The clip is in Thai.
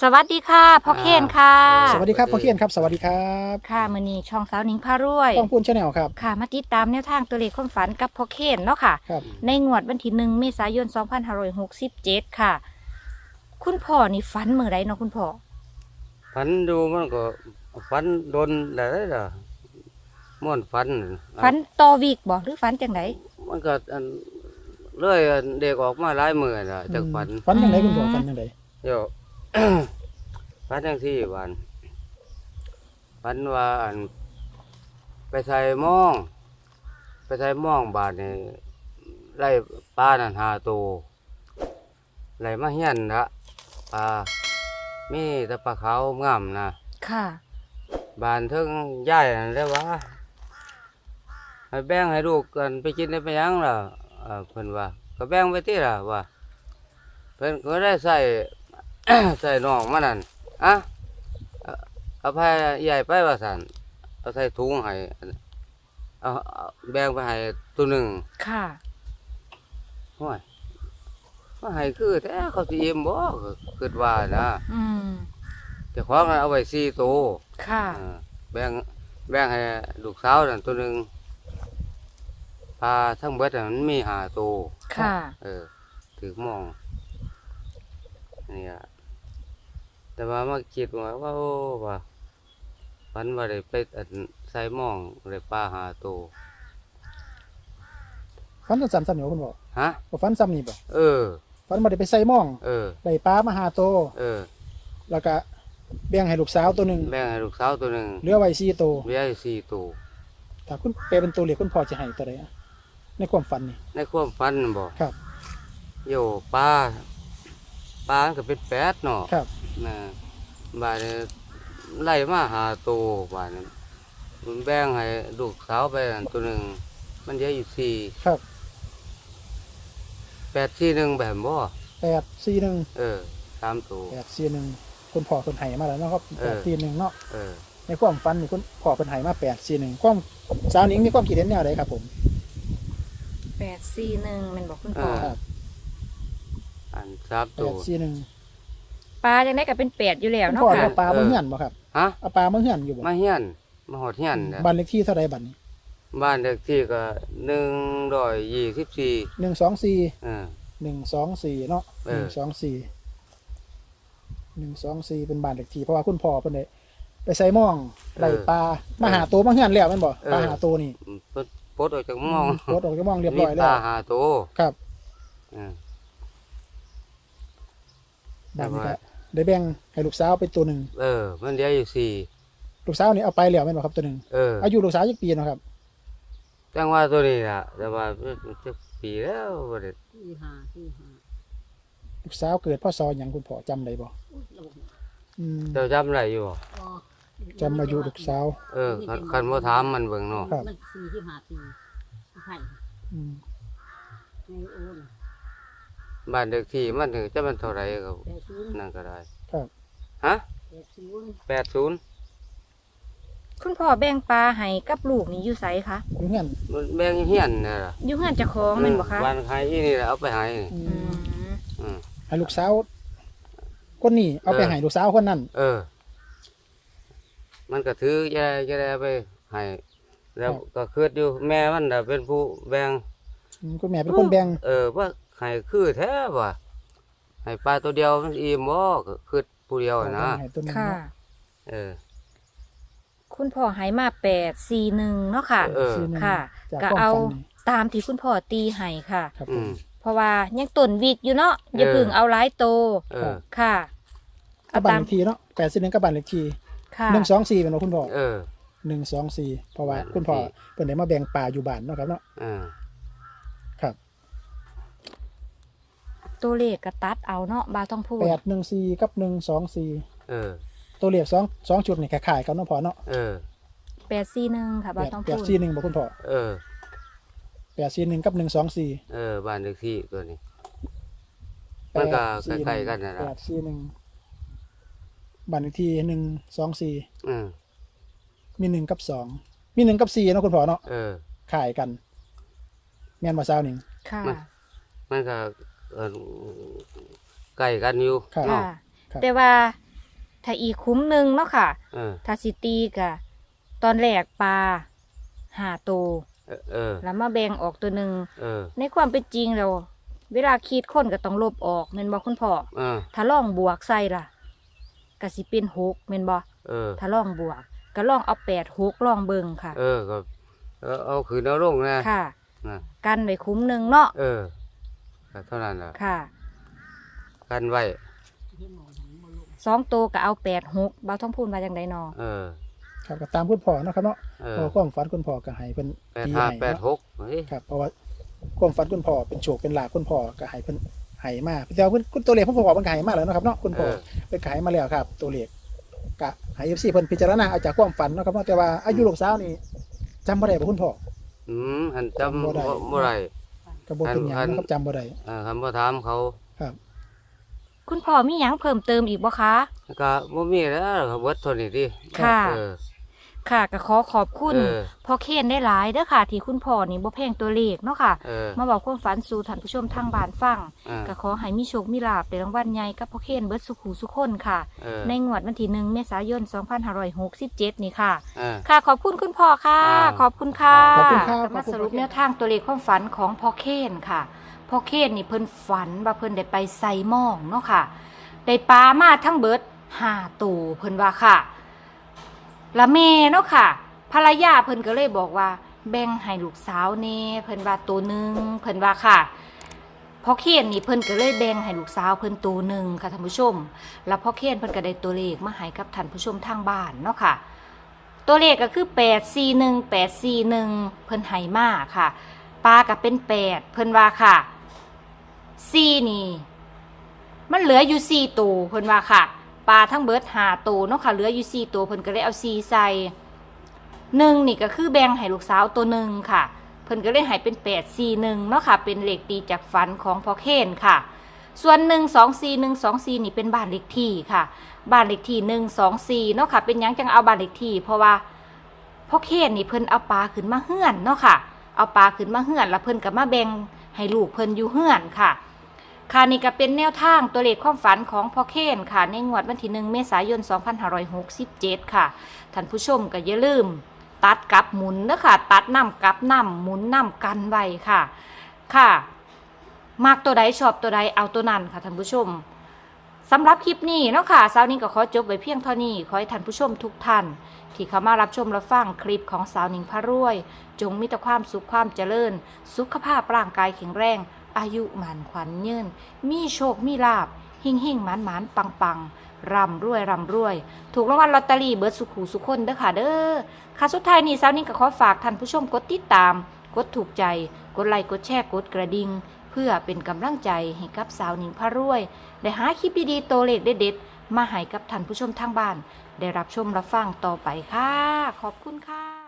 สวัสดีค่ะพ่อเคนค่ะ สวัสดีครับพ่อเคียนครับ สวัสดีครับค่ะมือนี้ช่องสาวหนิงพารวยต้องพูนชาแนลครับ ค่ะ มาติดตามแนวทางตัวเลขความฝันกับพ่อเคนเนาะค่ะ ครับ ในงวดวันที่หนึ่งเมษายน2567 ค่ะ คุณพ่อนี่ฝันเมื่อไรเนาะคุณพ่อ ฝันดูมันก็ฝันโดนได้ล่ะม่วนฝันน่ะฝันต่อวีกบ่หรือฝันจังไดมันก็อันเลื่อยอันเด็กออกมาหลายมือน่ะจากฝัน ฝันยังไงคุณพ่ออืมฝันยังไงเดี๋ยว ฝันจังที่วันฝันว่าอันไปใส่หม่อง ไปใส่หม่องบาดนี่ไล่ปลานั่นหาตัวไล่มาเฮียนละปลามีแต่ปลาขาวงามนะค่ะ บานเทิงย่ายนั่นแหล้ววะให้แบ่งให้ลูกกันไปกินได้ไปหยังล่ะเอ่อเพิ่นว่า ก็แบ่งไปที่ล่ะว่า เพิ่นก็ได้ใส่ ใส่น้องมานั่นอะเอาเอาไปใหญ่ไปว่าสั่นเอาใส่ถุงให้เอาเอาแบ่งไปให้ตัวหนึ่งค่ะห้วยว่าให้คือแท้เขาสิอิ่มบ่ก็คิดว่านะอืมเจ้าของเอาไว้สี่ตัวค่ะเออแบ่งแบ่งให้ลูกสาวนั่นตัวหนึ่งปลาทั้งเบิดน่ะมันมีหาตัวค่ะ เออถือมองเนี่ย แต่ว่ามาคิดว่าว่าโอ้ว่าฝันว่าได้ไปอันใส่หมองได้ปลาหาตัวฝันสั้นๆๆอยู่คุณพ่อฮะ บ่ฝันซ้ำนี่บ่เออฝันบ่ได้ไปใส่หม่องเออ ได้ปลามาหาโตวเออ แล้วก็แบ่งให้ลูกสาวตัวหนึ่งแบ่งให้ลูกสาวตัวหนึ่งเหลือไว้สี่ตัวเบี้ยสี่ตัว ถ้าคุณแปลเป็นตัวเลขคุณพ่อจะให้ตัวใดอะในความฝันนี่ ในความฝันบ่ครับ โยปลา ปลามันก็เป็นแปดเนาะครับ นะบาดนี้ไล่มาหาตัวบาดนี้มันแบ่งให้ลูกสาวไปอันตัวหนึ่งมันเหลืออยู่สี่ครับแปดสี่หนึ่งแบบบ่แปดสี่หนึ่งเออสามตัว แปดสี่หนึ่งคุณพ่อคนให้มาแล้วเนาะครับเอแปอดสี่หนึ่งเนาะเออในความฝันนี่คุณพ่อคนให้มาแปดสี่หนึ่งความสาวหนิงมีความคิดเห็นแนวใดครับผม แปดสี่หนึ่งมันบอกคุณพ่อครับ อันสามแปตัว ดสี่หนึ่งปลาจังไดก็เป็นแปดอยู่แล้วคุณเนาะพ่อค่ะ เอาปลามาเหือนบ่ครับฮะ เอาปลามาเหือนอยู่บ่มาเฮียนมาหอดเฮียนเนี่ยบ้านเลขที่เท่าไรบัดนี้บ้านเด็กที่ก็หนึ่งร้อยยี่สิบสี่หนึ่งสองสี่เออหนึ่งสองสี่เนาะเอหนึ่องสองสี่หนึ่งสองสี่เป็นบ้านเลขที่เพราะว่าคุณพ่อเพิ่นได้ไปใส่หม่องไล่ปลามาหาตัวมาเหือนแล้วแม่นบ่ปลาหาตัวนี่ปลดปลดออกจากหมองโคตรออกจากหม่องเรียบมีร้อยปแล้ลาวหาตัวครับเออ บ้านนี้แต่ก็ว่าได้แบ่งให้ลูกสาวไปตัวหนึ่งเออ มันเหลืออยู่สี่ลูกสาวนี่เอาไปแล้วแม่นบ่ครับตัวหนึ่งเอออายุลูกสาวจักปีเนาะครับจังว่าตัวนี้ล่ะ แต่ว่าจะปีแล้วบ่ได้สี่ห้าสี่ห้าลูกสาวเกิดพศหยังคุณพ่อจำได้บ่อุ๊ยระบบอืมเจ้าจำได้อยู่บ่อ๋อจำอายุลูกสาว เออคันคันบ่ถามมันเบิ่งเนาะครับ มันสี่ที่ห้าปีไผ่อืม ในโอ้น บ้านเด็กที่มันถึงจะมันเท่าไหร่ก็แปดศูนย์นั่นก็ได้ครับ ฮะแปดศูนย์80คุณพ่อแบ่งปลาให้กับลูกนี่อยู่ไสคะอยู่เหือนมันแบ่งเฮียนน่ะล่ะอยู่เฮือนเจ้าของแม่นบ่คะบ้านใครอีนี่แหละเอาไปให้นี่อือืมมอืม ให้ลูกสาวคนนี้เอาไปเออ ให้ลูกสาวคนนั้นเออ มันก็ถือจะได้จะได้เอาไปให้แล้วก็คิดอยู่แม่มันน่ะเป็นผู้แบ่ง อืมคุณแม่เป็นคนแบ่ง เออว่า ให้คือแท้ว่ะให้ปลาตัวเดียวมันอิ่มบ่ก็คือผู้เดียวอะนะให้ตัวหนึงค่ะ เนาะเออ คุณพ่อให้มาแปดสี่หนึ่งเนาะค่ะ เออ สี่หนึ่งค่ะจากก็ความเอา ฝันนี่ตามที่คุณพ่อตีให้ค่ะ ครับผอืม ม เพราะว่ายังต้นวิกอยู่เนาะอย่าเออ เพึ่งเอาหลายโตเออ ค่ะกัเอาบบ้านตามเลขที่เนาะแปดสิบหนึ่งกับบ้านเลขที่ค่ะ หนึ่งสองสี่เป็นว่าคุณพ่อเออ หนึ่งสองสี่เพราะว่าบ้านเลขคุณพ่อที่เพิ่นได้มาแบ่งป่าอยู่บ้านเนาะครับเนาะ เออ ครับ ตัวเลขกระตัดเอาเนาะบาต้องพูดแปดหนึ่งสี่กับหนึ่งสองสี่เออ ตัวเลขสองสองจุดนี่คล้ายๆกันเนาะพ่อเนาะเออ แปดสี่หนึ่งค่ะแปบาดต้องแปพูดดสี่หนึ่งบอกคุณพ่อเออ แปดสี่หนึ่งกับหนึ่งสองสี่เออ บ้านเลขที่ตัวนี้ มันก็ใกล้ๆกันนั่นล่ะ แปดสี่หนึ่งบ้านเลขที่หนึ่งสองสี่เออ มีหนึ่งกับสองมีหนึ่งกับสี่เนาะคุณพ่อเนาะเออ ขายกันแม่นบ่สาวหนิงค่ะ มันมันก็ เออใกล้กันอยู่ครับ ค่ะ เนาะครับ แต่ว่าถ้าอีกคุ้มหนึ่งเนาะค่ะ เออถ้าสิตีกะตอนแรกปลาหาตัวเออเออแล้วมาแบ่งออกตัวหนึ่ง เออในความเป็นจริงแล้วเวลาคิดคนก็ต้องลบออกแม่นบ่คุณพ่อ เออถ้าลองบวกใส่ล่ะก็สิเป็นหกแม่นบ่เออถ้าลองบวก ก็ลองเอาแปดหกลองเบิ่งค่ะ เออก็เออเอาคืนเอาลงนะค่ะ นะ กันไว้คุ้มหนึ่งเนาะเออ ก็เท่านั้นแหละค่ะ กันไว้เห็นหมองหันบ่ลงสองตัวก็เอาแปดหกบ่าวท้องพูนมาจังไดนอเออ ครับก็ตามคุณพ่อเนาะครับเนาะเอเพออความฝันคุณพ่อก็ให้เพิ่นแปดตีห้าให้แปดเนาะหกเฮ้ยครับเพราะว่าความฝันคุณพ่อเป็นโชคเป็นลาภคุณพ่อก็ให้เพิ่นให้มาแต่ว่าคุณคุณตัวเลขคุณพ่อมันก็ให้มาแล้วเนาะครับเนาะคุณเอพ่ออเป็นก็ให้มาแล้วครับ ตัวเลขก็ให้ FC เพิ่นพิจารณาเอาจากความฝันเนาะครับเนาะแต่ว่าอายุลูกสาวนี่จำบ่ได้บ่คุณพ่อ อืมหันจำบ่บ่ได้ บ่ได้ ก็บ่เป็นหยังอันนะครับจำบ่ได้เออคำบ่ถามเขา ครับ คุณพ่อมีหยังเพิ่มเติมอีกบ่คะ ก็บ่มีแล้วครับเบิดเท่านี้ดิค่ะ เออ ค่ะก็ขอขอบคุณเออ พ่อเคนได้หลายเด้อค่ะ ที่คุณพ่อนี่บ่แพงตัวเลขเนาะค่ะ เออมาบอกความฝันสู่ท่านผู้ชมทางบ้านฟังเออก็ขอให้มีโชคมีลาภในรางวัลใหญ่กับพ่อเคนเบิดสุขหูสุขคนค่ะ เออในงวดวันที่หนึ่งเมษายน 2567 นี่ค่ะ เออ ค่ะขอบคุณคุณพ่อค่ะ อ่าขอบคุณค่ะขอบคุณครับ มาขอบคุณสรุปแนวทางตัวเลขความฝันของพ่อเคนค่ะพ่อเคนนี่เพิ่นฝันว่าเพิ่นได้ไปไซหมองเนาะค่ะ ได้ปลามาทั้งเบิดห้าตัวเพิ่นว่าค่ะ ละแม่เนาะค่ะ ภรรยาเพิ่นก็เลยบอกว่า แบ่งให้ลูกสาวเน่เพิ่นว่าตัวหนึ่งเพิ่นว่าค่ะพ่อเคียนนี่เพิ่นก็เลยแบ่งให้ลูกสาวเพิ่นตัวหนึ่งค่ะท่านผู้ชม แล้วพ่อเคียนเพิ่นก็ได้ตัวเลขมาให้กับท่านผู้ชมทางบ้านเนาะค่ะ ตัวเลขก็คือ841 841เพิ่นให้มาค่ะปลาก็เป็น8เพิ่นว่าค่ะ4นี่มันเหลืออยู่4ตัวเพิ่นว่าค่ะ ปลาทั้งเบิด5ตัวเนาะค่ะเหลืออยู่4ตัวเพิ่นก็เลยเอา4ใส่หนึ่งนี่ก็คือแบ่งให้ลูกสาวตัวหนึ่งค่ะ เพิ่นก็เลยให้เป็น8 4 1เนาะค่ะ เป็นเหลขตีจากฝันของพ่อเคนค่ะ ส่วน1 2 4 1 2 4นี่เป็นบ้านเลขที่ค่ะ บ้านเลขที่หนึ่งสองสี่เนาะค่ะ เป็นยังจังเอาบ้านเลขที่ เพราะว่าพ่อเคนนี่เพิ่นเอาปลาขึ้นมาเฮือนเนาะค่ะ เอาปลาขึ้นมาเฮือน แล้วเพิ่นก็มาแบ่งให้ลูกเพิ่นอยู่เฮือนค่ะ ค่ะนี่ก็เป็นแนวทางตัวเลขความฝันของพ่อเคนค่ะ ในงวดวันที่หนึ่งเมษายน 2567 ค่ะ ท่านผู้ชมก็อย่าลืม ตัดกับหมุนเด้อค่ะตัดน้ำกับน้ำหมุนน้ำกันไว้ค่ะ ค่ะ มากตัวใดชอบตัวใดเอาตัวนั้นค่ะท่านผู้ชมสำหรับคลิปนี้เนาะค่ะสาวนิ่งก็ขอจบไว้เพียงเท่านี้ขอให้ท่านผู้ชมทุกท่าน ที่เข้ามารับชมรับฟังคลิปของสาวนิ่งพระรวย จงมีแต่ความสุขความเจริญ สุขภาพร่างกายแข็งแรง อายุหมันขวัญยืนมีโชคมีลาบหิ่งหิ่งหมันหมันปังปังร่ำรวยร่ำรวย ถูกรางวัลลอตเตอรี่เบิร์ดสุขูสุขคนเด้อค่ะเด้อค่ะสุดท้ายนี้สาวนิ่งก็ขอฝากท่านผู้ชมกดติดตาม กดถูกใจ กดไลค์กดแชร์กดกระดิ่งเพื่อเป็นกำลังใจให้กับสาวนิ่งพะรวย ได้หาคลิปดีๆโตเลขเด็ดๆมาให้กับท่านผู้ชมทางบ้าน ได้รับชมรับฟังต่อไปค่ะ ขอบคุณค่ะ